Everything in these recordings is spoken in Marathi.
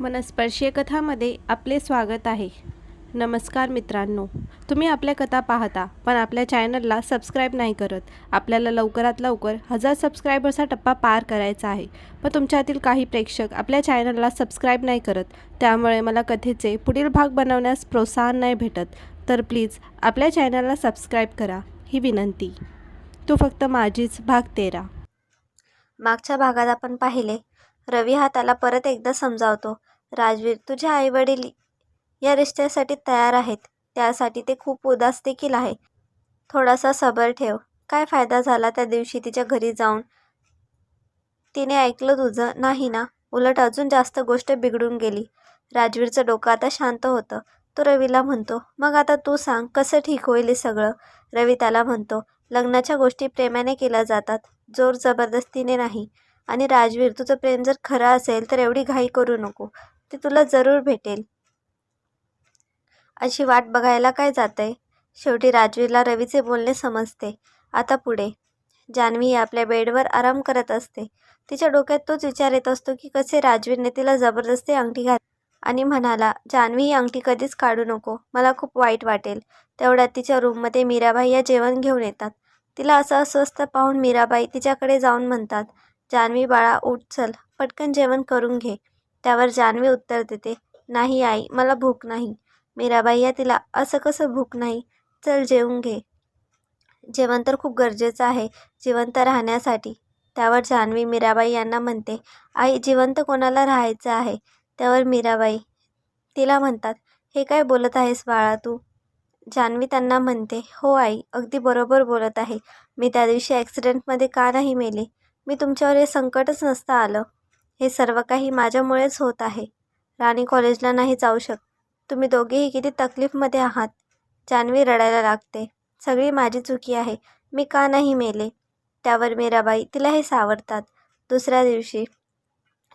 मनस्पर्शीय कथामध्ये आपले स्वागत आहे. नमस्कार मित्रांनो तुम्ही आपल्या कथा पाहता पण आपल्या चॅनलला सबस्क्राईब नाही करत. आपल्याला लवकरात लवकर हजार सबस्क्रायबरचा टप्पा पार करायचा आहे. पण तुमच्यातील काही प्रेक्षक आपल्या चॅनलला सबस्क्राईब नाही करत त्यामुळे मला कथेचे पुढील भाग बनवण्यास प्रोत्साहन नाही भेटत. तर प्लीज आपल्या चॅनलला सबस्क्राईब करा ही विनंती. तू फक्त माझीच भाग तेरा. मागच्या भागात आपण पाहिले रवी हा त्याला परत एकदा समजावतो. राजवीर तुझे आईवडील या रिश्त्यासाठी तयार आहेत. त्यासाठी ते खूप उदास देखील आहे. थोडासा सबर ठेव. काय फायदा झाला त्या दिवशी तिच्या घरी जाऊन? तिने ऐकलं तुझं नाही ना? उलट अजून जास्त गोष्ट बिघडून गेली. राजवीरचं डोकं आता शांत होतं. तो रवीला म्हणतो मग आता तू सांग कसं ठीक होईल हे सगळं? रवी त्याला म्हणतो लग्नाच्या गोष्टी प्रेमाने केल्या जातात. जोर जबरदस्तीने नाही. आणि राजवीर तुझं प्रेम जर खरं असेल तर एवढी घाई करू नको. ते तुला जरूर भेटेल. अशी वाट बघायला काय जातंय? शेवटी राजवीरला रवीचे बोलणे समजते. आता पुढे. जान्हवी ही आपल्या बेडवर आराम करत असते. तिच्या डोक्यात तोच विचार येत असतो की कसे राजवीरने तिला जबरदस्ती अंगठी घात आणि म्हणाला जान्हवी ही अंगठी कधीच काढू नको. मला खूप वाईट वाटेल तेवढ्यात तिच्या रूममध्ये मीराबाई या जेवण घेऊन येतात. तिला असं अस्वस्थ पाहून मीराबाई तिच्याकडे जाऊन म्हणतात जान्हवी बाळा उठ चल. पटकन जेवण करून घे. त्यावर जान्हवी उत्तर देते नाही आई मला भूक नाही. मीराबाई या तिला असं कसं भूक नाही? चल जेवून घे. जेवण तर खूप गरजेचं आहे जिवंत राहण्यासाठी. त्यावर जान्हवी मीराबाई यांना म्हणते आई जिवंत कोणाला राहायचं आहे? त्यावर मीराबाई तिला म्हणतात हे काय बोलत आहेस बाळा तू? जान्हवी त्यांना म्हणते हो आई अगदी बरोबर बोलत आहे. मी त्या दिवशी ॲक्सिडेंटमध्ये का नाही मेले? मी तुमच्यावर हे संकटच नसतं आलं. हे सर्व काही माझ्यामुळेच होत आहे. राणी कॉलेजला नाही जाऊ शकत. तुम्ही दोघेही किती तकलीफमध्ये आहात. जान्हवी रडायला लागते. सगळी माझी चुकी आहे. मी का नाही मेले? त्यावर मीराबाई तिला हे सावरतात. दुसऱ्या दिवशी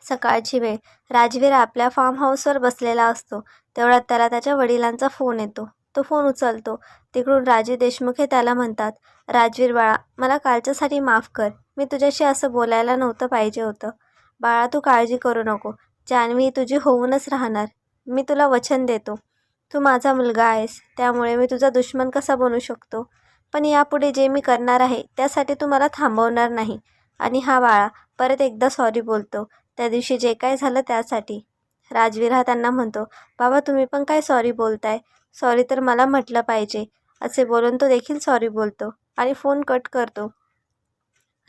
सकाळची वेळ. राजवीर आपल्या फार्म हाऊसवर बसलेला असतो. तेवढ्यात त्याला त्याच्या वडिलांचा फोन येतो. तो फोन उचलतो. तिकडून राजीव देशमुख हे त्याला म्हणतात राजवीर बाळा मला कालच्यासाठी माफ कर. मी तुझ्याशी असं बोलायला नव्हतं पाहिजे होतं. बाळा तू काळजी करू नको. जान्हवी तुझी होऊनच राहणार. मी तुला वचन देतो. तू माझा मुलगा आहेस त्यामुळे मी तुझा दुश्मन कसा बनू शकतो? पण यापुढे जे मी करणार आहे त्यासाठी तू मला थांबवणार नाही. आणि हा बाळा परत एकदा सॉरी बोलतो. त्या दिवशी जे काय झालं त्यासाठी. राजवीर हा त्यांना म्हणतो बाबा तुम्ही पण काय सॉरी बोलताय? सॉरी तर मला म्हटलं पाहिजे. असे बोलून तो देखील सॉरी बोलतो आणि फोन कट करतो.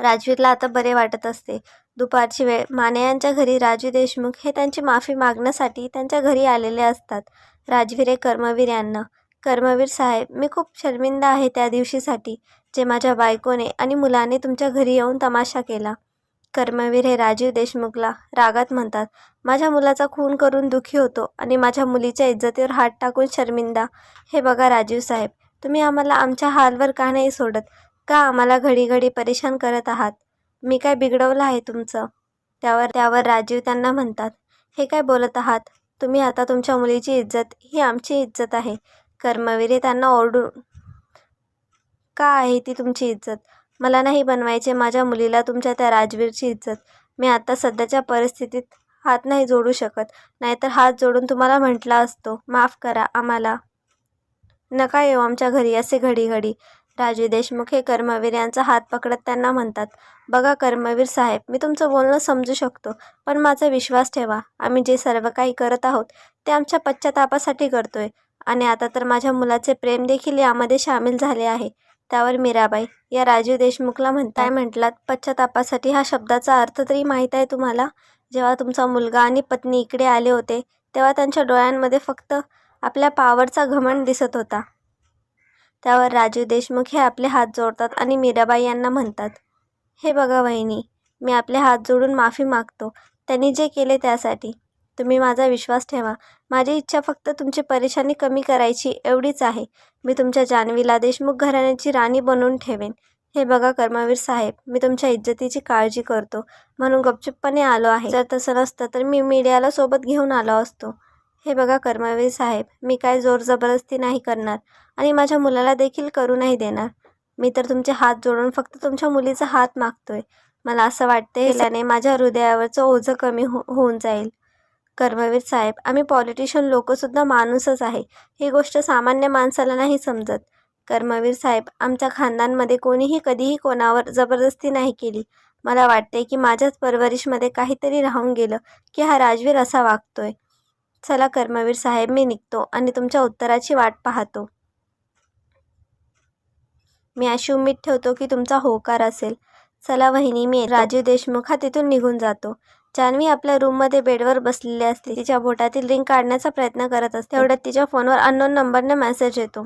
राजवीरला आता बरे वाटत असते. दुपारची वेळ. माने यांच्या घरी राजू देशमुख हे त्यांची माफी मागण्यासाठी त्यांच्या घरी आलेले असतात. राजवीर हे कर्मवीर यांना. कर्मवीर साहेब मी खूप शर्मिंदा आहे त्या दिवशीसाठी जे माझ्या बायकोने आणि मुलाने तुमच्या घरी येऊन तमाशा केला. कर्मवीर हे राजीव देशमुखला रागात म्हणतात माझ्या मुलाचा खून करून दुःखी होतो आणि माझ्या मुलीच्या इज्जतीवर हात टाकून शर्मिंदा. हे बघा राजीव साहेब तुम्ही आम्हाला आमच्या हालवर का नाही सोडत? का आम्हाला घडी घडी परेशान करत आहात? मी काय बिघडवलं आहे तुमचं? त्यावर त्यावर राजीव त्यांना म्हणतात. हे काय बोलत आहात? तुम्ही आता तुमच्या मुलीची इज्जत ही आमची इज्जत आहे. कर्मवीर त्यांना ओरडून का आहे ती तुमची इज्जत? मला नाही बनवायचे माझ्या मुलीला तुमच्या त्या राजवीरची इज्जत. मी आता सध्याच्या परिस्थितीत हात नाही जोडू शकत. नाहीतर हात जोडून तुम्हाला म्हटला असतो माफ करा आम्हाला. नका येऊ आमच्या घरी असे घडी घडी राजू देशमुख हे कर्मवीर यांचा हात पकडत त्यांना म्हणतात बघा कर्मवीर साहेब मी तुमचं बोलणं समजू शकतो पण माझा विश्वास ठेवा. आम्ही जे सर्व काही करत आहोत ते आमच्या पश्चातापासाठी करतोय. आणि आता तर माझ्या मुलाचे प्रेम देखील यामध्ये सामील झाले आहे. त्यावर मीराबाई या राजीव देशमुखला म्हणताय म्हटलात? पश्चातापासाठी हा शब्दाचा अर्थ तरी माहीत आहे तुम्हाला? जेव्हा तुमचा मुलगा आणि पत्नी इकडे आले होते तेव्हा त्यांच्या डोळ्यांमध्ये फक्त आपल्या पावरचा घमंड दिसत होता. त्यावर राजीव देशमुख हे आपले हात जोडतात आणि मीराबाई यांना म्हणतात हे बघा वहिनी मी आपले हात जोडून माफी मागतो. त्यांनी जे केले त्यासाठी. तुम्ही माझा विश्वास ठेवा. माझी इच्छा फक्त तुमची परेशानी कमी करायची एवढीच आहे. मी तुमच्या जान्हवीला देशमुख घराण्याची राणी बनवून ठेवेन. हे बघा कर्मवीर साहेब मी तुमच्या इज्जतीची काळजी करतो. म्हणून गपचुपपणे आलो आहे. जर तसं नसतं तर मी मीडियाला सोबत घेऊन आलो असतो. हे बघा कर्मवीर साहेब मी काय जोर जबरदस्ती नाही करणार. आणि माझ्या मुलाला देखील करू नाही देणार. मी तर तुमचे हात जोडून फक्त तुमच्या मुलीचा हात मागतोय. मला असं वाटते त्याने माझ्या हृदयावरचं ओझं कमी हो होऊन जाईल. कर्मवीर साहेब आम्ही पॉलिटिशियन लोकंसुद्धा माणूसच आहे. ही गोष्ट सामान्य माणसाला नाही समजत. कर्मवीर साहेब आमच्या खानदानमध्ये कोणीही कधीही कोणावर जबरदस्ती नाही केली. मला वाटते की माझ्याच परवरिशमध्ये काहीतरी राहून गेलं की हा राजवीर असा वागतोय. चला कर्मवीर साहेब मी निघतो आणि तुमच्या उत्तराची वाट पाहतो. मी अशी उम्मीद ठेवतो की तुमचा होकार असेल. चला वहिनी मी राजू राजीव देशमुख हा तिथून निघून जातो. जान्हवी आपल्या रूममध्ये बेडवर बसलेली असते. तिच्या बोटातील रिंग काढण्याचा प्रयत्न करत असते. तेवढ्यात तिच्या फोनवर अननोन नंबरने मेसेज येतो.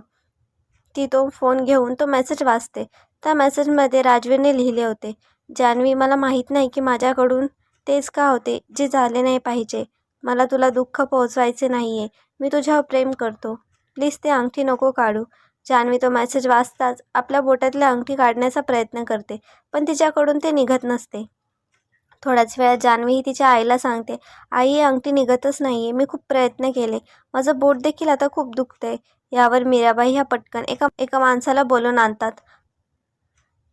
ती तो फोन घेऊन तो मेसेज वाचते. त्या मेसेजमध्ये राजवीरने लिहिले होते जान्हवी मला माहीत नाही की माझ्याकडून तेच का होते जे झाले नाही पाहिजे. मला तुला दुःख पोहोचवायचे नाही आहे मी तुझ्यावर प्रेम करतो. प्लीज ते अंगठी नको काढू. जान्हवी तो मेसेज वाचताच आपल्या बोटातली अंगठी काढण्याचा प्रयत्न करते पण तिच्याकडून ते निघत नसते. थोड्याच वेळात जान्हवी ही तिच्या आईला सांगते आई ही अंगठी निघतच नाही आहे मी खूप प्रयत्न केले. माझं बोट देखील आता खूप दुखते यावर मीराबाई ह्या पटकन एका एका माणसाला बोलून आणतात.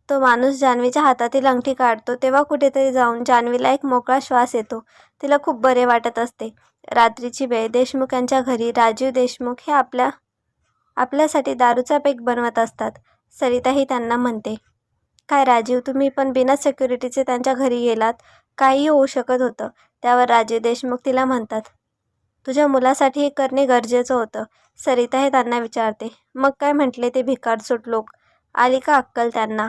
तो माणूस जान्हवीच्या हातातील अंगठी काढतो तेव्हा कुठेतरी जाऊन जान्हवीला एक मोकळा श्वास येतो. तिला खूप बरे वाटत असते. रात्रीची वेळ देशमुख यांच्या घरी राजीव देशमुख हे आपल्या आपल्यासाठी दारूचा पेक बनवत असतात. सरिताही त्यांना म्हणते काय राजीव तुम्ही पण बिना सिक्युरिटीचे त्यांच्या घरी गेलात? काहीही होऊ शकत होतं. त्यावर राजीव देशमुख तिला म्हणतात तुझ्या मुलासाठी हे करणे गरजेचं होतं. सरिता हे त्यांना विचारते मग काय म्हटले ते भिकारसूट लोक? आली का अक्कल त्यांना?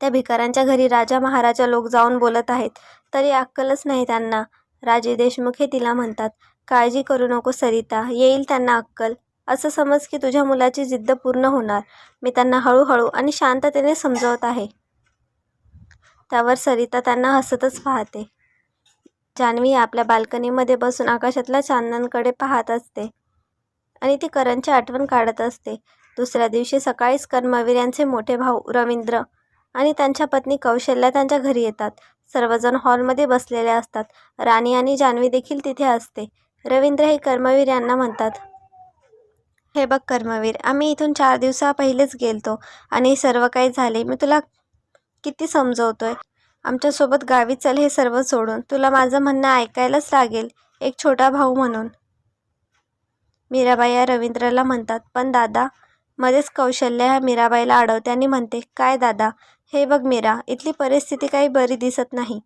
त्या भिकाऱ्यांच्या घरी राजा महाराजा लोक जाऊन बोलत आहेत तरी अक्कलच नाही त्यांना. राजे देशमुख हे तिला म्हणतात काळजी करू नको सरिता येईल त्यांना अक्कल. असं समज की तुझ्या मुलाची जिद्द पूर्ण होणार. मी त्यांना हळूहळू आणि शांततेने समजवत आहे. त्यावर सरिता त्यांना हसतच पाहते. जान्हवी आपल्या बाल्कनीमध्ये बसून आकाशातल्या चांदणांकडे पाहत असते आणि ती करणची आठवण काढत असते. दुसऱ्या दिवशी सकाळीच कर्मवीर यांचे मोठे भाऊ रवींद्र आणि त्यांच्या पत्नी कौशल्या त्यांच्या घरी येतात. सर्वजण हॉलमध्ये बसलेले असतात. राणी आणि जान्हवी देखील तिथे असते. रवींद्र हे कर्मवीर यांना म्हणतात. हे बघ कर्मवीर आम्ही इथून चार दिवसा पहिलेच गेलतो आणि सर्व काही झाले. मी तुला किती समजवतोय? आमच्यासोबत गावी चल हे सर्व सोडून. तुला माझं म्हणणं ऐकायलाच लागेल एक छोटा भाऊ म्हणून. मीराबाई या रवींद्रला म्हणतात पण दादा मध्येच कौशल्य ह्या मीराबाईला अडवते आणि म्हणते काय दादा हे बघ मीरा इथली परिस्थिती काही बरी दिसत नाही.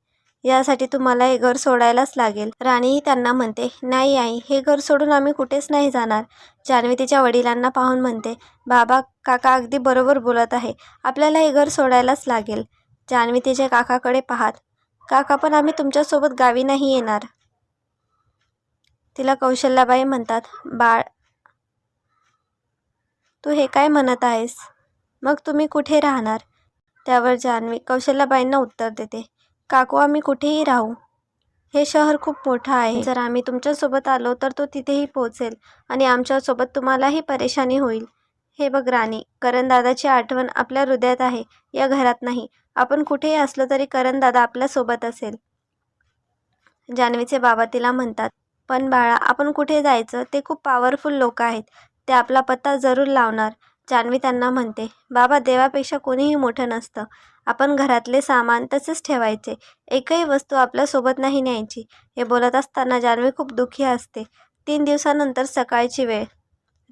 यासाठी तुम्हाला हे घर सोडायलाच लागेल. राणीही त्यांना म्हणते नाही आई हे घर सोडून आम्ही कुठेच नाही जाणार. जान्हवी तिच्या वडिलांना पाहून म्हणते बाबा काका अगदी बरोबर बोलत आहे. आपल्याला हे घर सोडायलाच लागेल. जान्हवी तिच्या काकाकडे पाहात काका पण आम्ही तुमच्यासोबत गावी नाही येणार. तिला कौशल्याबाई म्हणतात बाळ तू हे काय म्हणत आहेस? मग तुम्ही कुठे राहणार? त्यावर जान्हवी कौशल्याबाईंना उत्तर देते काकू आम्ही कुठेही राहू. हे शहर खूप मोठं आहे. जर आम्ही तुमच्यासोबत आलो तर तो तिथेही पोहोचेल आणि आमच्यासोबत तुम्हालाही परेशानी होईल. हे बघ राणी करणदादाची आठवण आपल्या हृदयात आहे. या घरात नाही. आपण कुठेही असलो तरी करणदादा आपल्यासोबत असेल. जान्हवीचे बाबा तिला म्हणतात पण बाळा आपण कुठे जायचं? ते खूप पॉवरफुल लोक आहेत. ते आपला पत्ता जरूर लावणार. जान्हवी त्यांना म्हणते बाबा देवापेक्षा कोणीही मोठं नसतं. आपण घरातले सामान तसेच ठेवायचे. एकही वस्तू आपल्यासोबत नाही न्यायची. हे बोलत असताना जान्हवी खूप दुःखी असते. तीन दिवसानंतर सकाळची वेळ.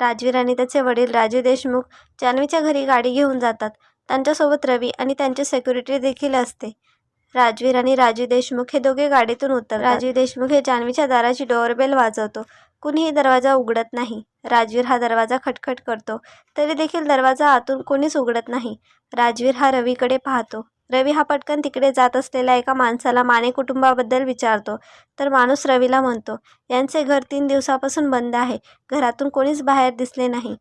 राजवीर आणि त्याचे वडील राजू देशमुख जान्हवीच्या घरी गाडी घेऊन जातात. त्यांच्यासोबत रवी आणि त्यांचे सेक्युरिटी देखील असते. राजवीर आणि राजू देशमुख हे दोघे गाडीतून उतर राजू देशमुख हे जान्हवीच्या दाराची डोअरबेल वाजवतो. कुणीही दरवाजा उघडत नाही. राजवीर हा दरवाजा खटखट करतो. तरी देखील दरवाजा आतून कोणीच उघडत नाही. राजवीर हा रवीकडे पाहतो. रवी हा पटकन तिकडे जात असलेल्या एका माणसाला माने कुटुंबाबद्दल विचारतो. तर माणूस रवीला म्हणतो यांचे घर तीन दिवसापासून बंद आहे. घरातून कोणीच बाहेर दिसले नाही.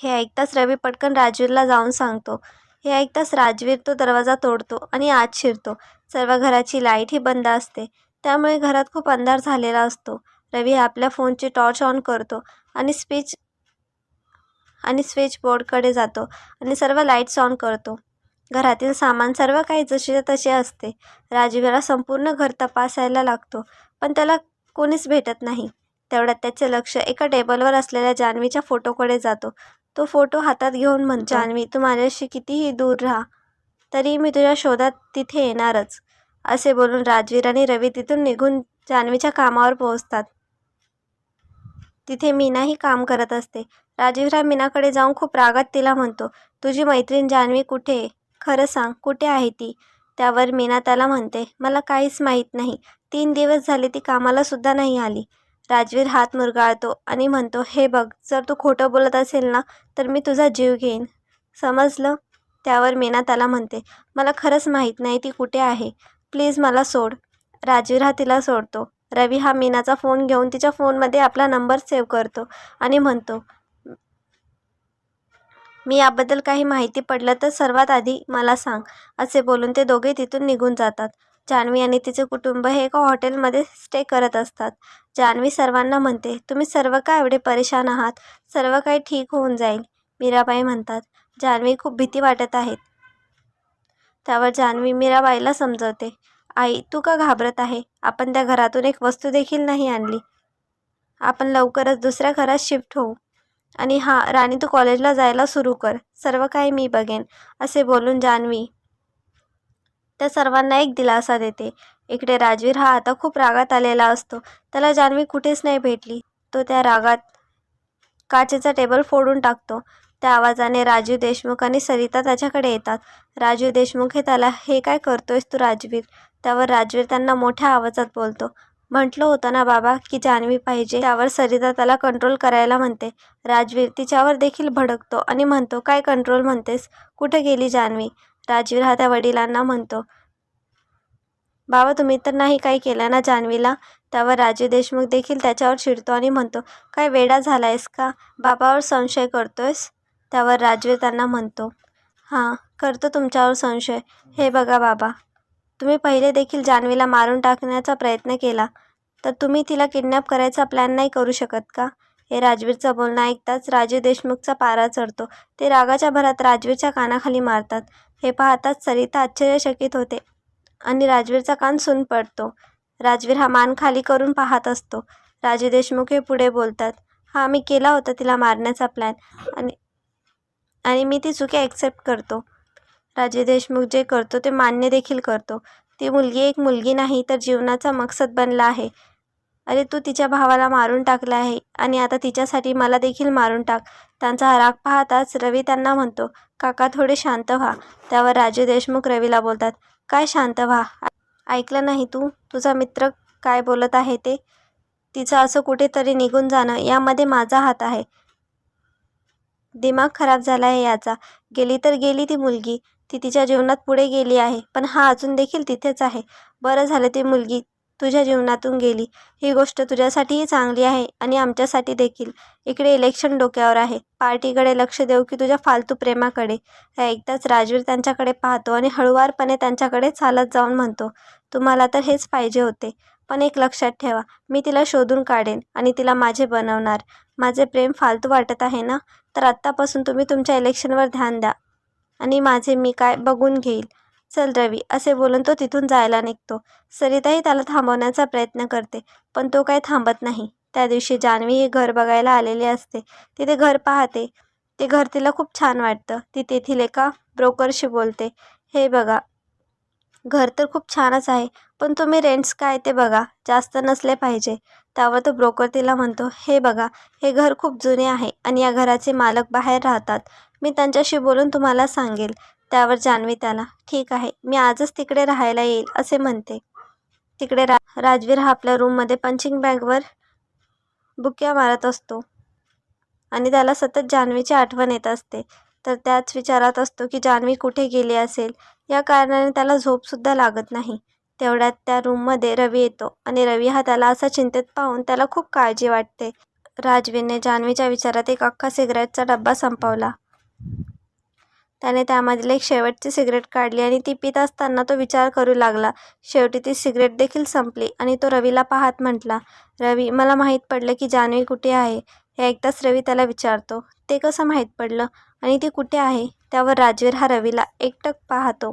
हे ऐकताच रवी पटकन राजवीरला जाऊन सांगतो. हे ऐकताच राजवीर तो दरवाजा तोडतो आणि आत शिरतो. सर्व घराची लाइट ही बंद असते. त्यामुळे घरात खूप अंधार झालेला असतो. रवी आपल्या फोनची टॉर्च ऑन करतो आणि स्पीच आणि स्विच बोर्डकडे जातो आणि सर्व लाईट्स ऑन करतो. घरातील सामान सर्व काही जसे तसे असते. राजवीरला संपूर्ण घर तपासायला लागतो पण त्याला कोणीच भेटत नाही. तेवढ्यात त्याचे लक्ष एका टेबलवर असलेल्या जान्हवीच्या फोटोकडे जातो. तो फोटो हातात घेऊन म्हणतो जान्हवी तू माझ्याशी कितीही दूर राहा तरी मी तुझ्या शोधात तिथे येणारच. असे बोलून राजवीर आणि रवी तिथून निघून जान्हवीच्या कामावर पोहोचतात. तिथे मीनाही काम करत असते. राजवीर हा मीनाकडे जाऊन खूप रागात तिला म्हणतो तुझी मैत्रीण जान्हवी कुठे आहे? खरं सांग कुठे आहे ती? त्यावर मीना त्याला म्हणते मला काहीच माहीत नाही. तीन दिवस झाले ती कामाला सुद्धा नाही आली. राजवीर हात मुरगाळतो आणि म्हणतो हे बघ जर तू खोटं बोलत असेल ना तर मी तुझा जीव घेईन. समजलं? त्यावर मीना त्याला म्हणते मला खरंच माहीत नाही ती कुठे आहे. प्लीज मला सोड. राजीव हा तिला सोडतो. रवी हा मीनाचा फोन घेऊन तिच्या फोनमध्ये आपला नंबर सेव्ह करतो आणि म्हणतो मी याबद्दल काही माहिती पडलं तर सर्वात आधी मला सांग असे बोलून ते दोघे तिथून निघून जातात. जान्हवी आणि तिचे कुटुंब हे एका हॉटेलमध्ये स्टे करत असतात. जान्हवी सर्वांना म्हणते तुम्ही सर्व का एवढे परेशान आहात? सर्व काही ठीक होऊन जाईल. मीराबाई म्हणतात जान्हवी खूप भीती वाटत आहेत. त्यावर जान्हवी मीराबाईला समजवते. आई तू का घाबरत आहे? आपण त्या घरातून एक वस्तू देखील नाही आणली. आपण लवकरच दुसऱ्या घरात शिफ्ट होऊ. आणि हां राणी तू कॉलेजला जायला सुरू कर. सर्व काही मी बघेन असे बोलून जान्हवी त्या सर्वांना एक दिलासा देते. इकडे राजवीर हा आता खूप रागात आलेला असतो. त्याला जान्हवी कुठेच नाही भेटली. तो त्या रागात काचेचा टेबल फोडून टाकतो. त्या आवाजाने राजीव देशमुख आणि सरिता त्याच्याकडे येतात. राजीव देशमुख हे त्याला हे काय करतोयस तू राजवीर? त्यावर राजवीर त्यांना मोठ्या आवाजात बोलतो. म्हटलं होतं ना बाबा की जान्हवी पाहिजे त्यावर सरिता त्याला कंट्रोल करायला म्हणते. राजवीर तिच्यावर देखील भडकतो आणि म्हणतो काय कंट्रोल म्हणतेस? कुठे गेली जान्हवी? राजवीर हा त्या वडिलांना म्हणतो. बाबा तुम्ही तर नाही काही केलं ना जान्हवीला? त्यावर राजू देशमुख देखील त्याच्यावर चिडतो आणि म्हणतो काय वेडा झाला आहेस का? बाबावर संशय करतोयस? त्यावर राजवीर त्यांना म्हणतो हां करतो तुमच्यावर संशय. हे बघा बाबा तुम्ही पहिले देखील जान्हवीला मारून टाकण्याचा प्रयत्न केला तर तुम्ही तिला किडनॅप करायचा प्लॅन नाही करू शकत का? हे राजवीरचं बोलणं ऐकताच राजू देशमुखचा पारा चढतो. ते रागाच्या भरात राजवीरच्या कानाखाली मारतात. हे पाहताच सरिता आश्चर्यचकित होते आणि राजवीरचा कान सून पडतो. राजवीर हा मान खाली करून पाहत असतो. राजू देशमुख हे पुढे बोलतात हा मी केला होता तिला मारण्याचा प्लॅन आणि आणि मी ती चुकी ॲक्सेप्ट करतो. राजे देशमुख जे करतो ते मान्य देखील करतो. ती मुलगी एक मुलगी नाही तर जीवनाचा मकसद बनला आहे. अरे तू तिच्या भावाला मारून टाकला आहे आणि आता तिच्यासाठी मला देखील मारून टाक. त्यांचा राग पाहताच रवी त्यांना म्हणतो काका थोडे शांत व्हा. त्यावर राजे देशमुख रवीला बोलतात काय शांत व्हा? ऐकलं नाही तू? तुझा मित्र काय बोलत आहे ते? तिचं असं कुठेतरी निघून जाणं यामध्ये माझा हात आहे. दिमाग खराब झाला आहे याचा. गेली तर गेली ती मुलगी. ती तिच्या जीवनात पुढे गेली आहे. पण हा अजून देखील तिथेच आहे. बरं झालं ती मुलगी तुझ्या जीवनातून गेली. ही गोष्ट तुझ्यासाठीही चांगली आहे आणि आमच्यासाठी देखील. इकडे इलेक्शन डोक्यावर आहे. पार्टीकडे लक्ष देऊ की तुझ्या फालतू प्रेमाकडे. एकदाच राजवीर त्यांच्याकडे पाहतो आणि हळुवारपणे त्यांच्याकडे चालत जाऊन म्हणतो तुम्हाला तर हेच पाहिजे होते. पण एक लक्षात ठेवा. मी तिला शोधून काढेन आणि तिला माझे बनवणार. माझे प्रेम फालतू वाटत आहे ना? तर आत्तापासून तुम्ही तुमच्या इलेक्शनवर ध्यान द्या. आणि माझे मी काय बघून घेईल. चल रवी असे बोलून तो तिथून जायला निघतो. सरिताही त्याला थांबवण्याचा प्रयत्न करते पण तो काही थांबत नाही. त्या दिवशी जान्हवी हे घर बघायला आलेली असते. तिथे घर पाहते. ते घर तिला खूप छान वाटतं. ती तेथील एका ब्रोकरशी बोलते. हे बघा घर तर खूप छानच आहे पण तुम्ही रेंट्स काय ते बघा. जास्त नसले पाहिजे. त्यावर तो ब्रोकर तिला म्हणतो हे बघा हे घर खूप जुने आहे आणि या घराचे मालक बाहेर राहतात. मी त्यांच्याशी बोलून तुम्हाला सांगेल. त्यावर जान्हवी त्याला ठीक आहे मी आजच तिकडे राहायला येईल असे म्हणते. तिकडे रा राजवीर हा आपल्या रूममध्ये पंचिंग बॅगवर बुक्या मारत असतो. आणि त्याला सतत जान्हवीची आठवण येत असते. तर त्याच विचारात असतो की जान्हवी कुठे गेली असेल? या कारणाने त्याला झोपसुद्धा लागत नाही. तेवढ्यात त्या रूममध्ये रवी येतो आणि रवी हा त्याला असा चिंतेत पाहून त्याला खूप काळजी वाटते. राजवीरने जान्हवीच्या विचारात एक अख्खा सिगरेटचा डब्बा संपवला. त्याने त्यामधील एक शेवटची सिगरेट काढली आणि ती पित असताना तो विचार करू लागला. शेवटी ती सिगरेट देखील संपली आणि तो रवीला पाहत म्हटला रवी मला माहीत पडलं की जान्हवी कुठे आहे हे एकदाच रवी त्याला विचारतो ते कसं माहीत पडलं? आणि ती कुठे आहे त्यावर राजवीर हा रवीला एकटक पाहतो.